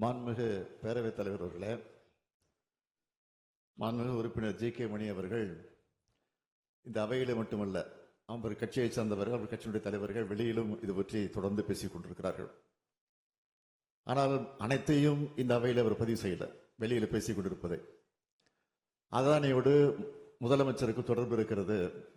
மாண்புமிகு பேரவைத் தலைவர் அவர்களே மாண்புமிகு உறுப்பினர் ஜி கே மணி அவர்கள் இந்த அவையிலே மட்டுமல்ல அவர் கட்சியை சார்ந்தவர்கள் அவர் கட்சியினுடைய தலைவர்கள் வெளியிலும் இது பற்றி தொடர்ந்து பேசிக் கொண்டிருக்கிறார்கள். ஆனால் அனைத்தையும் இந்த அவையில் அவர் பதிவு செய்யல வெளியில் பேசிக் கொண்டிருப்பதை. அதானியோடு முதலமைச்சருக்கு தொடர்பு இருக்கிறது.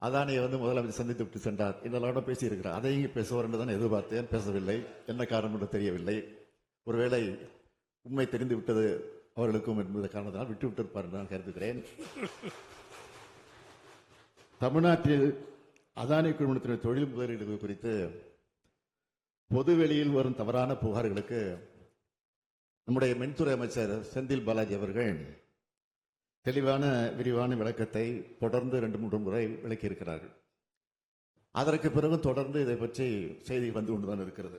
அதானியை வந்து முதலமைச்சர் சந்தித்து விட்டு சென்றார். இதெல்லாம் பேசி பேசியிருக்கிறார். அதையும் பேசுவார் என்று தான் எதிர்பார்த்தேன். பேசவில்லை. என்ன காரணம் என்று தெரியவில்லை. ஒருவேளை உண்மை தெரிந்து விட்டது அவர்களுக்கும் என்பது காரணத்தினால் விட்டு விட்டிருப்பார் என்று நான் கருதுகிறேன். தமிழ்நாட்டில் அதானி குழுமத்தினுடைய தொழில் முதலீடுகள் குறித்து பொதுவெளியில் வரும் தவறான புகார்களுக்கு நம்முடைய மின்துறை அமைச்சர் செந்தில் பாலாஜி அவர்கள் தெளிவான விரிவான விளக்கத்தை தொடர்ந்து ரெண்டு மூன்று முறை விளக்கியிருக்கிறார்கள். அதற்கு பிறகு தொடர்ந்து இதை பற்றி செய்தி வந்து கொண்டுதான் இருக்கிறது.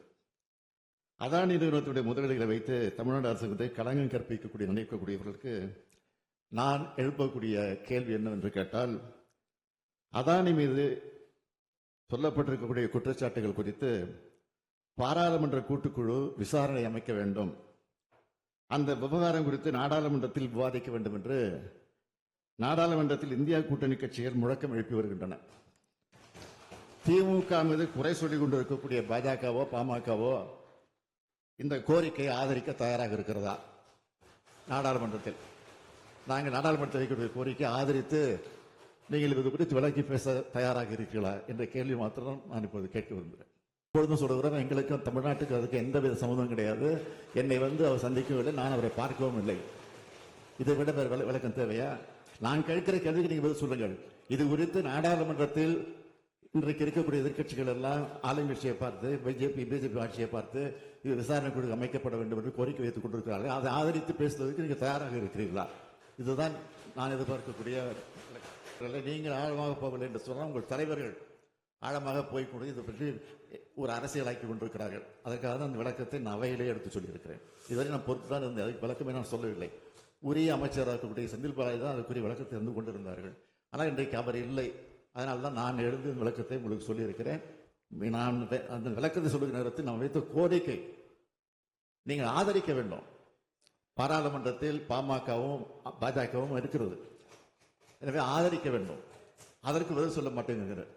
அதானி நிறுவனத்துடைய முதலீடுகளை வைத்து தமிழ்நாடு அரசுக்கு களங்கம் கற்பிக்கக்கூடிய நினைக்கக்கூடியவர்களுக்கு நான் எழுப்பக்கூடிய கேள்வி என்னவென்று கேட்டால் அதானி மீது சொல்லப்பட்டிருக்கக்கூடிய குற்றச்சாட்டுகள் குறித்து பாராளுமன்ற கூட்டுக்குழு விசாரணை அமைக்க வேண்டும். அந்த விவகாரம் குறித்து நாடாளுமன்றத்தில் விவாதிக்க வேண்டும் என்று நாடாளுமன்றத்தில் இந்தியா கூட்டணி கட்சிகள் முழக்கம் எழுப்பி வருகின்றன. திமுக மீது குறை சொல்லிக் கொண்டிருக்கக்கூடிய பாஜகவோ பாமகவோ இந்த கோரிக்கையை ஆதரிக்க தயாராக இருக்கிறதா? நாடாளுமன்றத்தில். நாங்கள் நாடாளுமன்றத்தில் வைக்கக்கூடிய கோரிக்கை ஆதரித்து நீங்கள் இது குறித்து விளக்கி பேச தயாராக இருக்கிறீர்களா என்ற கேள்வி மாத்திரம் நான் இப்போது கேட்க விரும்புகிறேன். இப்பொழுதும் சொல்கிறேன் எங்களுக்கும் தமிழ்நாட்டுக்கு அதுக்கு எந்தவித சம்மந்தம் கிடையாது. என்னை வந்து அவர் சந்திக்கவில்லை நான் அவரை பார்க்கவும் இல்லை. இதை விட வேறு விள- விளக்கம் தேவையா? நான் கேட்கிற கேள்விக்கு நீங்கள் பதில் சொல்லுங்கள். இது குறித்து நாடாளுமன்றத்தில் இன்றைக்கு இருக்கக்கூடிய எதிர்க்கட்சிகள் எல்லாம் ஆளுங்கட்சியை பார்த்து பிஜேபி பிஜேபி ஆட்சியை பார்த்து இது விசாரணை குழு அமைக்கப்பட வேண்டும் என்று கோரிக்கை வைத்துக் கொண்டிருக்கிறார்கள். அதை ஆதரித்து பேசுவதற்கு நீங்கள் தயாராக இருக்கிறீர்களா? இதுதான் நான் எதிர்பார்க்கக்கூடிய நீங்கள் ஆழமாக போகவில்லை என்று சொன்னால் உங்கள் தலைவர்கள் ஆழமாக போய் கொண்டு இதை பற்றி ஒரு அரசியலாக்கி கொண்டிருக்கிறார்கள். அதற்காக தான் அந்த விளக்கத்தை நான் அவையிலே எடுத்து சொல்லியிருக்கிறேன். இதுவரை நான் பொறுத்து தான் இருந்தேன். அதுக்கு விளக்கமே நான் சொல்லவில்லை. உரிய அமைச்சராக இருக்கக்கூடிய செந்தில் பாலாஜி தான் அதுக்குரிய விளக்கத்தை இருந்து கொண்டிருந்தார்கள். ஆனால் இன்றைக்கு அவர் இல்லை. அதனால தான் நான் எழுந்து விளக்கத்தை உங்களுக்கு சொல்லியிருக்கிறேன். நான் அந்த விளக்கத்தை சொல்லுகிற நேரத்தில் நான் வைத்த கோரிக்கை நீங்கள் ஆதரிக்க வேண்டும். பாராளுமன்றத்தில் பாமகவும் பாஜகவும் இருக்கிறது. எனவே ஆதரிக்க வேண்டும். அதற்கு பதில் சொல்ல மாட்டேங்கிறேன்.